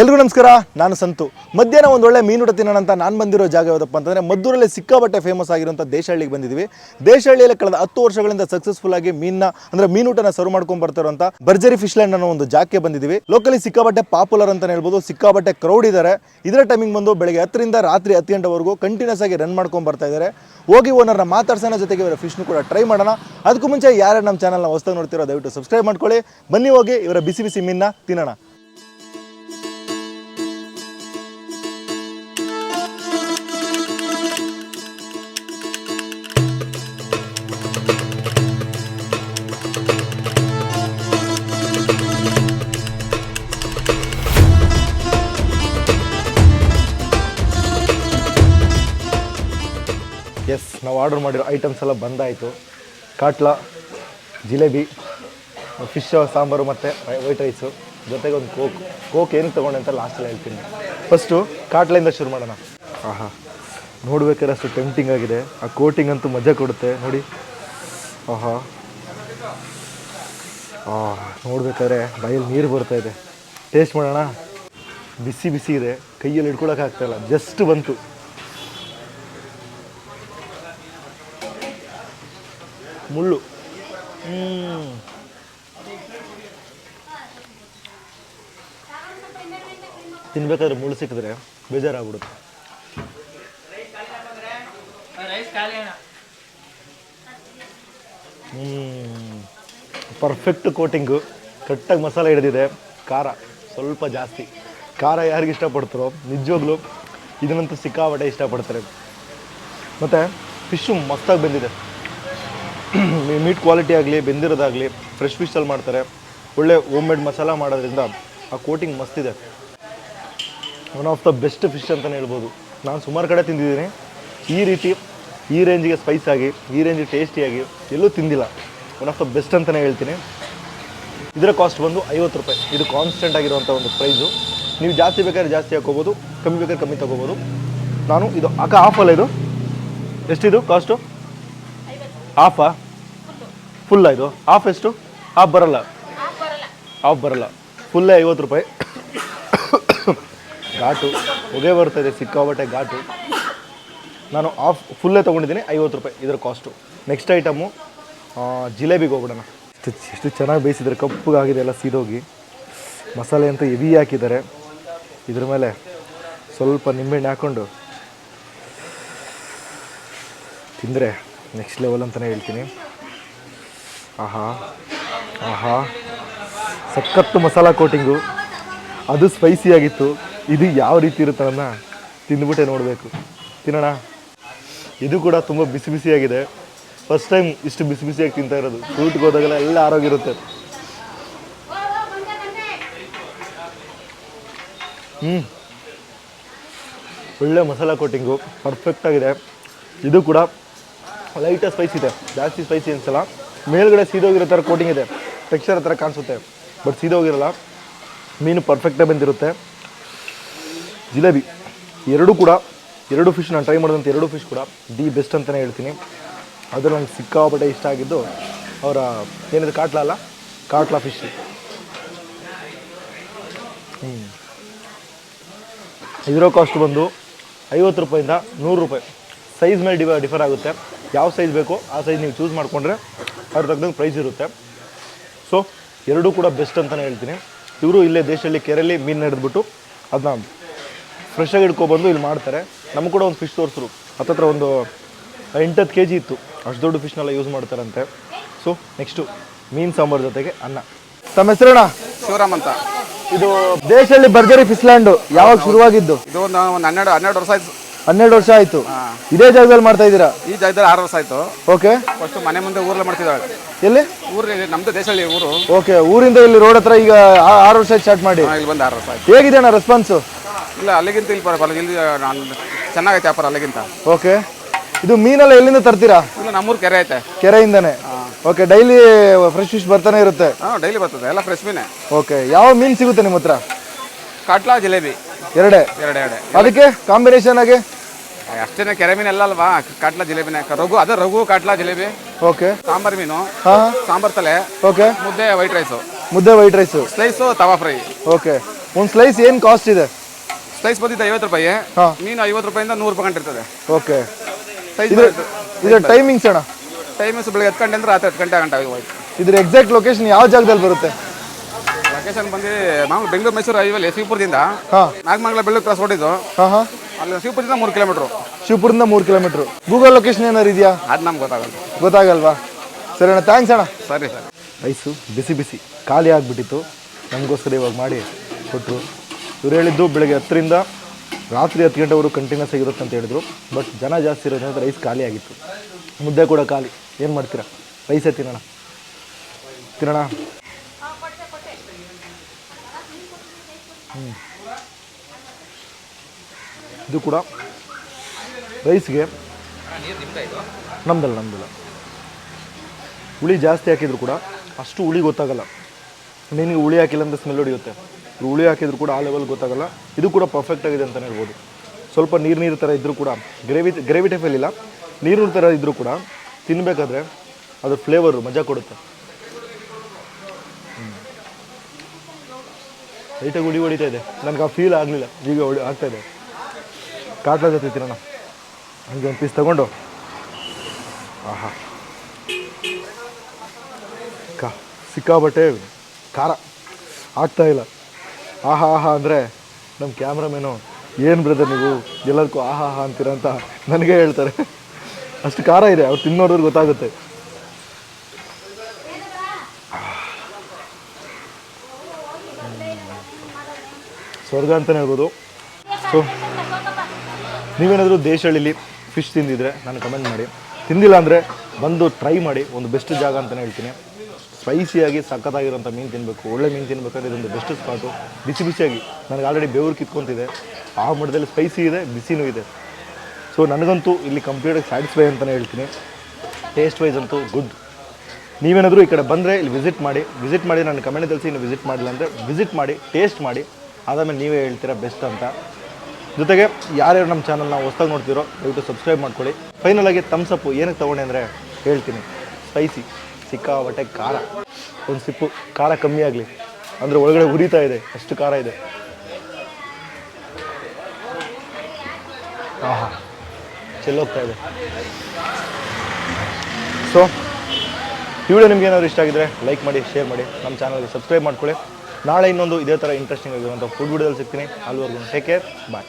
ಎಲ್ರಿಗೂ ನಮಸ್ಕಾರ, ನಾನು ಸಂತು. ಮಧ್ಯಾಹ್ನ ಒಂದು ಒಳ್ಳೆ ಮೀನುಟ ತಿನ್ನೋಣ ಅಂತ ನಾನು ಬಂದಿರೋ ಜಾಗ ಯಾವುದಪ್ಪ ಅಂತಂದರೆ ಮದ್ದೂರಲ್ಲಿ ಸಿಕ್ಕಾಬಟ್ಟೆ ಫೇಮಸ್ ಆಗಿರುವಂಥ ದೇಶಹಳ್ಳಿಗೆ ಬಂದಿದ್ದೀವಿ. ದೇಶಹಳ್ಳಿಯಲ್ಲಿ ಕಳೆದ ಹತ್ತು ವರ್ಷಗಳಿಂದ ಸಕ್ಸಸ್ಫುಲ್ ಆಗಿ ಮೀನ್ನ, ಅಂದರೆ ಮೀನುಟನ ಸರ್ವ್ ಮಾಡ್ಕೊಂಡು ಬರ್ತಿರುವಂಥ ಬರ್ಜರಿ ಫಿಶ್ ಲ್ಯಾಂಡ್ ಅನ್ನೋ ಒಂದು ಜಾಗಕ್ಕೆ ಬಂದಿದ್ದೀವಿ. ಲೋಕಲಿ ಸಿಕ್ಕಾಬಟ್ಟೆ ಪಾಪ್ಯುಲರ್ ಅಂತ ಹೇಳ್ಬೋದು ಸಿಕ್ಕಾಬಟ್ಟೆ ಕ್ರೌಡ್ ಇದ್ದಾರೆ ಇದರ ಟೈಮಿಂಗ್ ಬಂದು ಬೆಳಗ್ಗೆ ಹತ್ತರಿಂದ ರಾತ್ರಿ ಹತ್ತು ಗಂಟೆವರೆಗೂ ಕಂಟಿನ್ಯೂಸ್ ಆಗಿ ರನ್ ಮಾಡ್ಕೊಂಡು ಬರ್ತಾ ಇದ್ದಾರೆ ಹೋಗಿ ಓನರ್ನ ಮಾತಾಡ್ಸೋಣ ಜೊತೆಗೆ ಇವರ ಫಿಶ್ನು ಕೂಡ ಟ್ರೈ ಮಾಡೋಣ. ಅದಕ್ಕೂ ಮುಂಚೆ ಯಾರು ನಮ್ಮ ಚಾನಲ್ನ ಹೊಸ್ದಾಗಿ ನೋಡ್ತಿರೋ ದಯವಿಟ್ಟು ಸಬ್ಸ್ಕ್ರೈಬ್ ಮಾಡ್ಕೊಳ್ಳಿ. ಬನ್ನಿ ಹೋಗಿ ಇವರ ಬಿಸಿ ಬಿಸಿ ಮೀನನ್ನ ತಿನ್ನೋಣ. ನಾವು ಆರ್ಡರ್ ಮಾಡಿರೋ ಐಟಮ್ಸ್ ಎಲ್ಲ ಬಂದಾಯಿತು. ಕಾಟ್ಲ, ಜಿಲೇಬಿ ಫಿಶ್ ಸಾಂಬಾರು ಮತ್ತು ವೈಟ್ ರೈಸು ಜೊತೆಗೆ ಒಂದು ಕೋಕ್ ಕೋಕ್ ಏನು ತೊಗೊಂಡೆ ಅಂತ ಲಾಸ್ಟಲ್ಲಿ ಹೇಳ್ತೀನಿ. ಫಸ್ಟು ಕಾಟ್ಲಿಂದ ಶುರು ಮಾಡೋಣ. ಆಹಾ. ನೋಡ್ಬೇಕಾದ್ರೆ ಅಷ್ಟು ಟೆಂಪ್ಟಿಂಗ್ ಆಗಿದೆ. ಆ ಕೋಟಿಂಗ್ ಅಂತೂ ಮಜಾ ಕೊಡುತ್ತೆ. ನೋಡಿ. ಆಹಾ. ಆ, ನೋಡ್ಬೇಕಾದ್ರೆ ಬಾಯಲ್ಲಿ ನೀರು ಬರ್ತಾ ಇದೆ. ಟೇಸ್ಟ್ ಮಾಡೋಣ. ಬಿಸಿ ಬಿಸಿ ಇದೆ. ಕೈಯಲ್ಲಿ ಹಿಡ್ಕೊಳಕ್ಕೆ ಆಗ್ತಾಯಿಲ್ಲ ಜಸ್ಟ್ ಬಂತು. ಮುಳ್ಳು. ಹ್ಮ್. ತಿನ್ಬೇಕಾದ್ರೆ ಮುಳ್ಳು ಸಿಕ್ಕಿದ್ರೆ ಬೇಜಾರಾಗ್ಬಿಡುತ್ತೆ. ಪರ್ಫೆಕ್ಟ್ ಕೋಟಿಂಗು ಕರೆಕ್ಟಾಗಿ ಮಸಾಲೆ ಹಿಡಿದಿದೆ. ಖಾರ ಸ್ವಲ್ಪ ಜಾಸ್ತಿ. ಖಾರ ಯಾರಿಗೆ ಇಷ್ಟಪಡ್ತಾರೋ ನಿಜವಾಗ್ಲೂ ಇದನ್ನಂತೂ ಸಿಕ್ಕಾಪಟ್ಟೆ ಇಷ್ಟಪಡ್ತಾರೆ. ಮತ್ತು ಫಿಶ್ಶು ಮಸ್ತಾಗಿ ಬಂದಿದೆ. ಮೀಟ್ ಕ್ವಾಲಿಟಿ ಆಗಲಿ ಬೆಂದಿರೋದಾಗಲಿ ಫ್ರೆಶ್ ಫಿಶಲ್ಲಿ ಮಾಡ್ತಾರೆ. ಒಳ್ಳೆ ಹೋಮ್ ಮೇಡ್ ಮಸಾಲ ಮಾಡೋದ್ರಿಂದ ಆ coating ಮಸ್ತಿದೆ one of the best fish ಅಂತಲೇ ಹೇಳ್ಬೋದು. ನಾನು ಸುಮಾರು ಕಡೆ ತಿಂದಿದ್ದೀನಿ. ಈ ರೀತಿ ಈ ರೇಂಜಿಗೆ ಸ್ಪೈಸಾಗಿ ಈ ರೇಂಜಿಗೆ ಟೇಸ್ಟಿಯಾಗಿ ಎಲ್ಲೂ ತಿಂದಿಲ್ಲ. ಒನ್ ಆಫ್ ದ ಬೆಸ್ಟ್ ಅಂತಲೇ ಹೇಳ್ತೀನಿ. ಇದರ ಕಾಸ್ಟ್ ಬಂದು ಐವತ್ತು ರೂಪಾಯಿ. ಇದು ಕಾನ್ಸ್ಟೆಂಟ್ ಆಗಿರುವಂಥ ಒಂದು ಪ್ರೈಸು ನೀವು ಜಾಸ್ತಿ ಬೇಕಾದ್ರೆ ಜಾಸ್ತಿ ಹಾಕೋಬೋದು ಕಮ್ಮಿ ಬೇಕಾದ್ರೆ ಕಮ್ಮಿ ತೊಗೋಬೋದು. ನಾನು ಇದು ಅಕ್ಕ ಆಫಲ್ಲ ಇದು? ಎಷ್ಟಿದು ಕಾಸ್ಟು ಹಾಫಾ ಫುಲ್ಲ ಇದು? ಆಫ್ ಎಷ್ಟು? ಆಫ್ ಬರಲ್ಲ? ಆಫ್ ಬರಲ್ಲ. ಫುಲ್ಲೇ ಐವತ್ತು ರೂಪಾಯಿ. ಘಾಟು. ಹೊಗೆ ಬರ್ತಾಯಿದೆ ಸಿಕ್ಕಾಬಟ್ಟೆ ಘಾಟು. ನಾನು ಆಫ್ ಫುಲ್ಲೇ ತೊಗೊಂಡಿದ್ದೀನಿ, ಐವತ್ತು ರೂಪಾಯಿ ಇದರ ಕಾಸ್ಟು ನೆಕ್ಸ್ಟ್ ಐಟಮು ಜಿಲೇಬಿಗೆ ಹೋಗ್ಬಿಡೋಣ. ಎಷ್ಟು ಎಷ್ಟು ಚೆನ್ನಾಗಿ ಬೇಯಿಸಿದ್ದಾರೆ ಕಪ್ಪಗಾಗಿದೆ ಎಲ್ಲ ಸೀದೋಗಿ. ಮಸಾಲೆ ಅಂತ ಎವಿ ಹಾಕಿದ್ದಾರೆ. ಇದ್ರ ಮೇಲೆ ಸ್ವಲ್ಪ ನಿಂಬೆಹಣ್ಣು ಹಾಕ್ಕೊಂಡು ತಿಂದರೆ ನೆಕ್ಸ್ಟ್ ಲೆವೆಲ್ ಅಂತಲೇ ಹೇಳ್ತೀನಿ. ಆಹಾ ಆಹಾ. ಸಖತ್ತು ಮಸಾಲ ಕೋಟಿಂಗು. ಅದು ಸ್ಪೈಸಿ ಆಗಿತ್ತು. ಇದು ಯಾವ ರೀತಿ ಇರುತ್ತೆ ಅನ್ನೋದನ್ನ ತಿಂದ್ಬಿಟ್ಟೆ ನೋಡಬೇಕು. ತಿನ್ನೋಣ. ಇದು ಕೂಡ ತುಂಬ ಬಿಸಿ ಬಿಸಿಯಾಗಿದೆ. ಫಸ್ಟ್ ಟೈಮ್ ಇಷ್ಟು ಬಿಸಿ ಬಿಸಿಯಾಗಿ ತಿಂತಾ ಇರೋದು. ಫ್ರೂಟ್ಗೆ ಹೋದಾಗೆಲ್ಲ ಎಲ್ಲ ಆರೋಗ್ಯ ಇರುತ್ತೆ. ಹ್ಞೂ ಒಳ್ಳೆ ಮಸಾಲ ಕೋಟಿಂಗು. ಪರ್ಫೆಕ್ಟಾಗಿದೆ ಇದು ಕೂಡ ಲೈಟಾಗಿ ಸ್ಪೈಸಿ ಇದೆ. ಜಾಸ್ತಿ ಸ್ಪೈಸಿ ಅನ್ಸಲ್ಲ. ಮೇಲ್ಗಡೆ ಸೀದೋಗಿರೋ ಥರ ಕೋಟಿಂಗ್ ಇದೆ. ಟೆಕ್ಸ್ಚರ್ ಥರ ಕಾಣಿಸುತ್ತೆ. ಬಟ್ ಸೀದೋಗಿರಲ್ಲ. ಮೀನು ಪರ್ಫೆಕ್ಟಾಗಿ ಬಂದಿರುತ್ತೆ. ಜಿಲೇಬಿ. ಎರಡೂ ಕೂಡ. ಎರಡು ಫಿಶ್ ನಾನು ಟ್ರೈ ಮಾಡಿದಂಥ ಎರಡು ಫಿಶ್ ಕೂಡ ದಿ ಬೆಸ್ಟ್ ಅಂತಲೇ ಹೇಳ್ತೀನಿ. ಅದು ನಂಗೆ ಸಿಕ್ಕಾಪಟ್ಟೆ ಇಷ್ಟ ಆಗಿದ್ದು ಅವರ, ಏನಿದೆ, ಕಾಟ್ಲಾ ಅಲ್ಲ? ಕಾಟ್ಲಾ ಫಿಶ್ ಹ್ಞೂ ಇದರ ಕಾಸ್ಟ್ ಬಂದು ಐವತ್ತು ರೂಪಾಯಿಂದ ನೂರು ರೂಪಾಯಿ. ಸೈಜ್ ಮೇಲೆ ಡಿವ ಡಿಫರ್ ಆಗುತ್ತೆ. ಯಾವ ಸೈಜ್ ಬೇಕೋ ಆ ಸೈಜ್ ನೀವು ಚೂಸ್ ಮಾಡಿಕೊಂಡ್ರೆ ಅದ್ರ ತಕ್ಕಂಗೆ ಪ್ರೈಸ್ ಇರುತ್ತೆ. ಸೊ ಎರಡೂ ಕೂಡ ಬೆಸ್ಟ್ ಅಂತಲೇ ಹೇಳ್ತೀನಿ. ಇವರು ಇಲ್ಲೇ ದೇಶದಲ್ಲಿ ಕೆರೆಯಲ್ಲಿ ಮೀನು ಹಿಡಿದ್ಬಿಟ್ಟು ಅದನ್ನ ಫ್ರೆಶಾಗಿ ಹಿಡ್ಕೊಬಂದು ಇಲ್ಲಿ ಮಾಡ್ತಾರೆ. ನಮ್ಗೆ ಕೂಡ ಒಂದು ಫಿಶ್ ತೋರಿಸ್ರು. ಹತ್ತತ್ರ ಒಂದು ಎಂಟತ್ತು ಕೆ ಜಿ ಇತ್ತು. ಅಷ್ಟು ದೊಡ್ಡ ಫಿಶ್ನೆಲ್ಲ ಯೂಸ್ ಮಾಡ್ತಾರಂತೆ. ಸೊ ನೆಕ್ಸ್ಟು ಮೀನು ಸಾಂಬಾರು ಜೊತೆಗೆ ಅನ್ನ. ತಮ್ಮ ಹೆಸರಣ್ಣ? ಶಿವರಾಮ್ ಅಂತ. ಇದು ದೇಶದಲ್ಲಿ ಭರ್ಜರಿ ಫಿಶ್ಲ್ಯಾಂಡು ಯಾವಾಗ ಶುರುವಾಗಿದ್ದು? ಇದು ಒಂದು ಒಂದು ಹನ್ನೆರಡು ಹನ್ನೆರಡು ವರ್ಷ ಆಯ್ತು. ಹನ್ನೆರಡು ವರ್ಷ ಆಯ್ತು. ಇದೇ ಜಾಗದಲ್ಲಿ ಮಾಡ್ತಾ ಇದೀರಾ ಈ ಜಾಗದಲ್ಲಿ ಆರು ವರ್ಷ ಆಯ್ತು. ಓಕೆ ಫಸ್ಟ್ ಮನೆ ಮುಂದೆ ಊರ್ಲ ಮಾಡ್ತಿದ್ದಾಳೆ. ಎಲ್ಲಿ? ಊರಲ್ಲಿ ನಮ್ದು ದೇಶದಲ್ಲಿ ಊರು. ಓಕೆ ಊರಿಂದ ಇಲ್ಲಿ ರೋಡ್ ಹತ್ರ ಈಗ ಆ- ಆರು ವರ್ಷ ಸ್ಟಾರ್ಟ್ ಮಾಡಿ. ಹಾ, ಇಲ್ಲಿ ಬಂದು ಆರು ವರ್ಷ ಆಯ್ತು. ಹೇಗಿದೆ ಅಣ್ಣ ರೆಸ್ಪಾನ್ಸು ಇಲ್ಲ ಅಲ್ಲಿಗಿಂತ ಇಲ್ಲಿ ಪರವಾಗಿಲ್ಲ. ಇಲ್ಲಿ ನಾನು ಚೆನ್ನಾಗೈತೆ ವ್ಯಾಪಾರ ಅಲ್ಲಿಗಿಂತ. ಓಕೆ ಇದು ಮೀನೆಲ್ಲ ಎಲ್ಲಿಂದ ತರ್ತೀರಾ? ಇಲ್ಲ ನಮ್ಮೂರು ಕೆರೆ ಐತೆ. ಕೆರೆಯಿಂದನೇ. ಓಕೆ ಡೈಲಿ ಫ್ರೆಶ್ ಫಿಶ್ ಬರ್ತಾನೆ ಇರುತ್ತೆ. ಹಾಂ ಡೈಲಿ ಬರ್ತದೆ. ಎಲ್ಲ ಫ್ರೆಶ್ ಮೀನೆ. ಓಕೆ ಯಾವ ಮೀನು ಸಿಗುತ್ತೆ ನಿಮ್ಮ ಹತ್ರ? ಕಾಟ್ಲಾ ಜಿಲೇಬಿ. ಎರಡೇ. ಎರಡೆ ಎರಡೆ. ಅದಕ್ಕೆ ಕಾಂಬಿನೇಷನ್ ಆಗಿ? ಅಷ್ಟೇನೆ ಕೆರೆ ಮೀನು ಎಲ್ಲ ಅಲ್ವಾ ಕಾಟ್ಲಾ ಜಿಲೇಬಿನ. ರಘು ಅದೇ ರಘು ಕಾಟ್ಲಾ ಜಿಲೇಬಿ. ಓಕೆ. ಸಾಂಬಾರ್ ಮೀನು. ಹಾಂ. ಸಾಂಬಾರ್ ತಲೆ. ಓಕೆ. ಮುದ್ದೆ ವೈಟ್ ರೈಸು ಮುದ್ದೆ white rice slice tawa fry okay. ಒಂದು ಸ್ಲೈಸ್ ಏನು ಕಾಸ್ಟ್ ಇದೆ? ಸ್ಲೈಸ್ ಬಂದಿದ್ದ ಐವತ್ತು ರೂಪಾಯಿ. ಮೀನು ಐವತ್ತು ರೂಪಾಯಿಂದ ನೂರು ರೂಪಾಯಿ ಗಂಟೆ ಇರ್ತದೆ. ಓಕೆ. ಇದರ ಇದು ಇದು ಟೈಮಿಂಗ್ಸ್ ಅಣ್ಣ? ಟೈಮಿಂಗ್ಸ್ ಬೆಳಗ್ಗೆ ಹತ್ತು ಗಂಟೆ ಅಂದ್ರೆ ರಾತ್ರಿ ಹತ್ತು ಗಂಟೆ ಗಂಟೆ ಹೋಯ್ತು ಇದ್ರ ಎಕ್ಸಾಕ್ಟ್ ಲೊಕೇಶನ್ ಯಾವ ಜಾಗದಲ್ಲಿ ಬರುತ್ತೆ? ಲೊಕೇಶನ್ ಬಂದು ನಾವು ಬೆಂಗಳೂರು ಮೈಸೂರು ಹೈವೇಲಿ ಸಿಪುರದಿಂದ ನಾಗಮಂಗಲ ಬೆಳ್ಳೂರು ಕ್ರಾಸ್ ರೋಡ್ ಇದು. ಹಾಂ. ಅಲ್ಲಿ ಶಿವಪುರದಿಂದ ಮೂರು ಕಿಲೋಮೀಟ್ರು. ಶಿವಪುರದಿಂದ ಮೂರು ಕಿಲೋಮೀಟ್ರು. ಗೂಗಲ್ ಲೊಕೇಶನ್ ಏನಾರು ಇದೆಯಾ? ಅದು ನಮ್ಗೆ ಗೊತ್ತಾಗಲ್ಲ. ಗೊತ್ತಾಗಲ್ವಾ? ಸರಿ ಅಣ್ಣ ಥ್ಯಾಂಕ್ಸ್ ಅಣ್ಣ. ಸರಿ ಸರ್. ರೈಸು ಬಿಸಿ ಬಿಸಿ. ಖಾಲಿ ಆಗಿಬಿಟ್ಟಿತ್ತು. ನಮಗೋಸ್ಕರ ಇವಾಗ ಮಾಡಿ ಕೊಟ್ಟರು ಇವ್ರು ಹೇಳಿದ್ದು ಬೆಳಗ್ಗೆ ಹತ್ತರಿಂದ ರಾತ್ರಿ ಹತ್ತು ಗಂಟೆವರೆಗೂ ಕಂಟಿನ್ಯೂಸ್ ಆಗಿರುತ್ತೆ ಅಂತ ಹೇಳಿದ್ರು. ಬಟ್ ಜನ ಜಾಸ್ತಿ ಇರೋದ್ರಿಂದ ರೈಸ್ ಖಾಲಿ ಆಗಿತ್ತು. ಮುದ್ದೆ ಕೂಡ ಖಾಲಿ. ಏನು ಮಾಡ್ತೀರಾ? ರೈಸೇ ತಿನ್ನೋಣ. ತಿನ್ನೋಣ. ಹ್ಮ್. ಇದು ಕೂಡ ರೈಸ್ಗೆ. ನಮ್ದಲ್ಲ ನಮ್ದಲ್ಲ. ಹುಳಿ ಜಾಸ್ತಿ ಹಾಕಿದ್ರು ಕೂಡ ಅಷ್ಟು ಹುಳಿ ಗೊತ್ತಾಗಲ್ಲ. ನಿನಗೆ ಹುಳಿ ಹಾಕಿಲ್ಲ ಅಂತ ಸ್ಮೆಲ್ ಹೊಡೆಯುತ್ತೆ. ಹುಳಿ ಹಾಕಿದ್ರು ಕೂಡ ಆ ಲೆವೆಲ್ ಗೊತ್ತಾಗಲ್ಲ. ಇದು ಕೂಡ ಪರ್ಫೆಕ್ಟ್ ಆಗಿದೆ ಅಂತಲೇ ಹೇಳ್ಬೋದು. ಸ್ವಲ್ಪ ನೀರು ನೀರು ಥರ ಇದ್ದರೂ ಕೂಡ ಗ್ರೇವಿ ಗ್ರೇವಿ ಟೈಪಲ್ಲಿ ಇಲ್ಲ. ನೀರು ಥರ ಇದ್ದರೂ ಕೂಡ ತಿನ್ನಬೇಕಾದ್ರೆ ಅದ್ರ ಫ್ಲೇವರು ಮಜಾ ಕೊಡುತ್ತೆ. ಲೈಟಾಗಿ ಹುಳಿ ಹೊಡಿತಾ ಇದೆ. ನನಗೆ ಆ ಫೀಲ್ ಆಗಲಿಲ್ಲ. ಈಗ ಹೊಡಿ ಆಗ್ತಾ ಇದೆ. ಕಾಟ್ಲ ಜೊತೆ ತಿನ್ನೋಣ ಹಂಗೆ ಒಂದು ಪೀಸ್ ತಗೊಂಡು. ಆಹಾ. ಕಾ ಸಿಕ್ಕಾಬಟ್ಟೆ ಖಾರ. ಆಗ್ತಾ ಇಲ್ಲ. ಆಹಾ ಆಹಾ ಅಂದರೆ ನಮ್ಮ ಕ್ಯಾಮ್ರಾಮೇನು ಏನು ಬ್ರದರ್ ನೀವು ಎಲ್ಲದಕ್ಕೂ ಆಹಾ ಆಹಾ ಅಂತೀರ ಅಂತ ನನಗೆ ಹೇಳ್ತಾರೆ. ಅಷ್ಟು ಖಾರ ಇದೆ, ಅವ್ರು ತಿನ್ನೋದ್ರಿಗೆ ಗೊತ್ತಾಗುತ್ತೆ. ಸ್ವರ್ಗ ಅಂತಲೇ ಹೇಳ್ಬೋದು. ಸೊ ನೀವೇನಾದರೂ ದೇಶಹಳ್ಳಿಲಿ ಫಿಶ್ ತಿಂದಿದ್ರೆ ನಾನು ಕಮೆಂಟ್ ಮಾಡಿ. ತಿಂದಿಲ್ಲ ಅಂದರೆ ಬಂದು ಟ್ರೈ ಮಾಡಿ, ಒಂದು ಬೆಸ್ಟ್ ಜಾಗ ಅಂತಲೇ ಹೇಳ್ತೀನಿ. ಸ್ಪೈಸಿಯಾಗಿ ಸಖತ್ತಾಗಿರೋಂಥ ಮೀನು ತಿನ್ನಬೇಕು ಒಳ್ಳೆ ಮೀನು ತಿನ್ಬೇಕಾದ್ರೆ ಇದೊಂದು ಬೆಸ್ಟ್ ಸ್ಪಾಟು ಬಿಸಿ ಬಿಸಿಯಾಗಿ, ನನಗೆ ಆಲ್ರೆಡಿ ಬೆವರು ಕಿತ್ಕೊತಿದೆ. ಆ ಮಟ್ಟದಲ್ಲಿ ಸ್ಪೈಸಿ ಇದೆ, ಬಿಸಿನೂ ಇದೆ. ಸೊ ನನಗಂತೂ ಇಲ್ಲಿ ಕಂಪ್ಲೀಟಾಗಿ ಸ್ಯಾಟಿಸ್ಫೈ ಅಂತಲೇ ಹೇಳ್ತೀನಿ. ಟೇಸ್ಟ್ ವೈಸ್ ಅಂತೂ ಗುಡ್ ನೀವೇನಾದರೂ ಈ ಕಡೆ ಬಂದರೆ ಇಲ್ಲಿ ವಿಸಿಟ್ ಮಾಡಿ. ವಿಸಿಟ್ ಮಾಡಿ, ನನ್ನ ಕಮೆಂಟ್ ತಿಳಿಸಿ, ಇನ್ನು ವಿಸಿಟ್ ಮಾಡಿಲ್ಲ ಅಂದರೆ ವಿಸಿಟ್ ಮಾಡಿ ಟೇಸ್ಟ್ ಮಾಡಿ. ಆದಮೇಲೆ ನೀವೇ ಹೇಳ್ತೀರಾ ಬೆಸ್ಟ್ ಅಂತ. ಜೊತೆಗೆ ಯಾರ್ಯಾರು ನಮ್ಮ ಚಾನಲ್ನ ಹೊಸ್ದಾಗಿ ನೋಡ್ತಿರೋ, ದಯವಿಟ್ಟು ಸಬ್ಸ್ಕ್ರೈಬ್ ಮಾಡ್ಕೊಳ್ಳಿ. ಫೈನಲ್ ಆಗಿ ತಮ್ಸಪ್ಪು ಏನಕ್ಕೆ ತೊಗೊಂಡೆ ಅಂದರೆ ಹೇಳ್ತೀನಿ. ಸ್ಪೈಸಿ ಸಿಕ್ಕಾಬಟ್ಟೆ ಖಾರ. ಒಂದು ಸಿಪ್ಪು ಖಾರ ಕಮ್ಮಿ ಆಗಲಿ. ಅಂದರೆ ಒಳಗಡೆ ಉರಿತಾ ಇದೆ, ಅಷ್ಟು ಖಾರ ಇದೆ. ಆಹಾ ಚೆಲ್ಲೋಗ್ತಾ ಇದೆ. ಸೊ ಈ ವಿಡಿಯೋ ನಿಮ್ಗೆ ಏನಾದ್ರು ಇಷ್ಟ ಆಗಿದ್ರೆ ಲೈಕ್ ಮಾಡಿ ಶೇರ್ ಮಾಡಿ. ನಮ್ಮ ಚಾನಲ್ಗೆ ಸಬ್ಸ್ಕ್ರೈಬ್ ಮಾಡ್ಕೊಳ್ಳಿ. ನಾಳೆ ಇನ್ನೊಂದು ಇದೇ ಥರ ಇಂಟ್ರೆಸ್ಟಿಂಗ್ ಆಗಿರುವಂಥ ಫುಡ್ ವಿಡಿಯೋದಲ್ಲಿ ಸಿಗ್ತೀನಿ. ಅಲ್ಲಿವರೆಗೂ ಟೇಕ್ ಕೇರ್ ಬಾಯ್